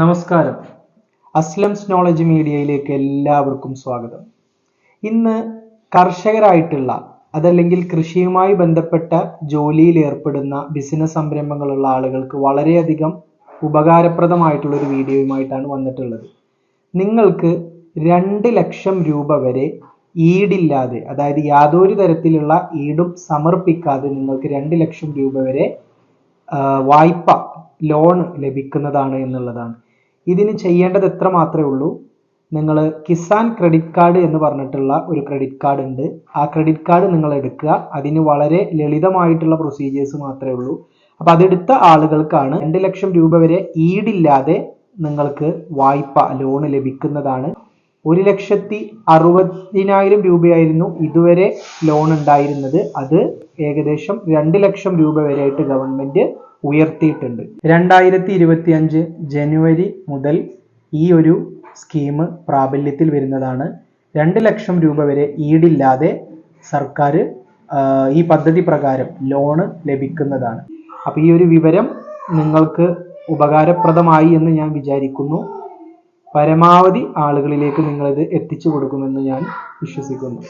നമസ്കാരം. അസ്ലംസ് നോളജ് മീഡിയയിലേക്ക് എല്ലാവർക്കും സ്വാഗതം. ഇന്ന് കർഷകരായിട്ടുള്ള അതല്ലെങ്കിൽ കൃഷിയുമായി ബന്ധപ്പെട്ട ജോലിയിൽ ഏർപ്പെടുന്ന ബിസിനസ് സംരംഭങ്ങളുള്ള ആളുകൾക്ക് വളരെയധികം ഉപകാരപ്രദമായിട്ടുള്ള ഒരു വീഡിയോയുമായിട്ടാണ് വന്നിട്ടുള്ളത്. നിങ്ങൾക്ക് രണ്ട് ലക്ഷം രൂപ വരെ ഈടില്ലാതെ അതായത് യാതൊരു തരത്തിലുള്ള ഈടും സമർപ്പിക്കാതെ നിങ്ങൾക്ക് രണ്ട് ലക്ഷം രൂപ വരെ വായ്പ ലോൺ ലഭിക്കുന്നതാണ് എന്നുള്ളതാണ്. ഇതിന് ചെയ്യേണ്ടത് എത്ര മാത്രമേ ഉള്ളൂ? നിങ്ങൾ കിസാൻ ക്രെഡിറ്റ് കാർഡ് എന്ന് പറഞ്ഞിട്ടുള്ള ഒരു ക്രെഡിറ്റ് കാർഡ് ഉണ്ട്. ആ ക്രെഡിറ്റ് കാർഡ് നിങ്ങൾ എടുക്കുക. അതിന് വളരെ ലളിതമായിട്ടുള്ള പ്രൊസീജിയേഴ്സ് മാത്രമേ ഉള്ളൂ. അപ്പൊ അതെടുത്ത ആളുകൾക്കാണ് രണ്ട് ലക്ഷം രൂപ വരെ ഈടില്ലാതെ നിങ്ങൾക്ക് വായ്പ ലോണ് ലഭിക്കുന്നതാണ്. ഒരു ലക്ഷത്തി അറുപതിനായിരം രൂപയായിരുന്നു ഇതുവരെ ലോൺ ഉണ്ടായിരുന്നത്. അത് ഏകദേശം രണ്ട് ലക്ഷം രൂപ വരെയായിട്ട് ഗവൺമെന്റ് ഉയർത്തിയിട്ടുണ്ട്. രണ്ടായിരത്തി ഇരുപത്തി അഞ്ച് ജനുവരി മുതൽ ഈ ഒരു സ്കീം പ്രാബല്യത്തിൽ വരുന്നതാണ്. രണ്ട് ലക്ഷം രൂപ വരെ ഈടില്ലാതെ സർക്കാർ ഈ പദ്ധതി പ്രകാരം ലോണ് ലഭിക്കുന്നതാണ്. അപ്പോൾ ഈ ഒരു വിവരം നിങ്ങൾക്ക് ഉപകാരപ്രദമായി എന്ന് ഞാൻ വിചാരിക്കുന്നു. പരമാവധി ആളുകളിലേക്ക് നിങ്ങളിത് എത്തിച്ചു കൊടുക്കുമെന്ന് ഞാൻ വിശ്വസിക്കുന്നു.